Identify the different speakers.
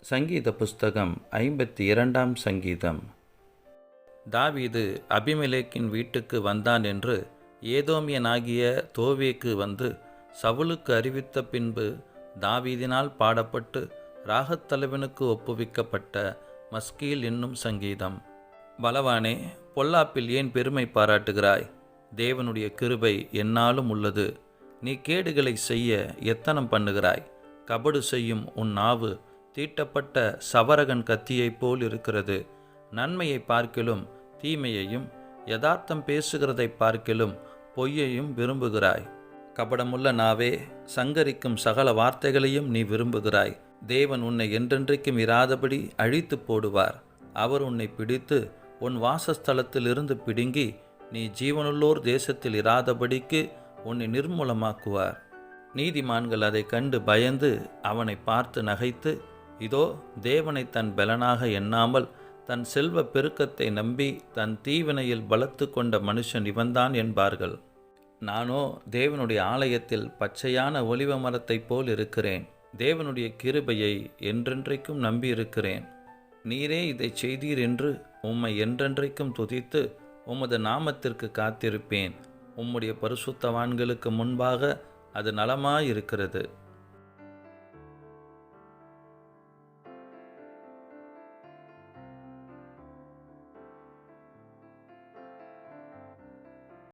Speaker 1: சங்கீத புஸ்தகம் ஐம்பத்தி இரண்டாம் சங்கீதம். தாவீது அபிமலேக்கின் வீட்டுக்கு வந்தான் என்று ஏதோமியனாகிய தோவேக்கு வந்து சவுலுக்கு அறிவித்த பின்பு தாவீதினால் பாடப்பட்டு ராகத்தலைவனுக்கு ஒப்புவிக்கப்பட்ட மஸ்கீல் என்னும் சங்கீதம். பலவானே பொல்லாப்பில் ஏன் பெருமை பாராட்டுகிறாய்? தேவனுடைய கிருபை என்னாலும் உள்ளது. நீ கேடுகளை செய்ய எத்தனம் பண்ணுகிறாய்? கபடு செய்யும் உன் நாவு தீட்டப்பட்ட சவரகன் கத்தியைப் போல் இருக்கிறது. நன்மையை பார்க்கிலும் தீமையையும் யதார்த்தம் பேசுகிறதை பார்க்கிலும் பொய்யையும் விரும்புகிறாய். கபடமுள்ள நாவே சங்கரிக்கும் சகல வார்த்தைகளையும் நீ விரும்புகிறாய். தேவன் உன்னை என்றென்றைக்கும் இராதபடி அழித்து போடுவார். அவர் உன்னை பிடித்து உன் வாசஸ்தலத்திலிருந்து பிடுங்கி நீ ஜீவனுள்ளோர் தேசத்தில் இராதபடிக்கு உன்னை நிர்மூலமாக்குவார். நீதிமான்கள் அதை கண்டு பயந்து அவனை பார்த்து நகைத்து இதோ தேவனை தன் பலனாக எண்ணாமல் தன் செல்வ பெருக்கத்தை நம்பி தன் தீவினையில் பலத்து கொண்ட மனுஷன் இவன்தான் என்பார்கள். நானோ தேவனுடைய ஆலயத்தில் பச்சையான ஒலிவ மரத்தைப் போல் இருக்கிறேன். தேவனுடைய கிருபையை என்றென்றைக்கும் நம்பியிருக்கிறேன். நீரே இதைச் செய்தீர் என்று உம்மை என்றென்றைக்கும் துதித்து உமது நாமத்திற்கு காத்திருப்பேன். உம்முடைய பரிசுத்தவான்களுக்கு முன்பாக அது நலமாயிருக்கிறது.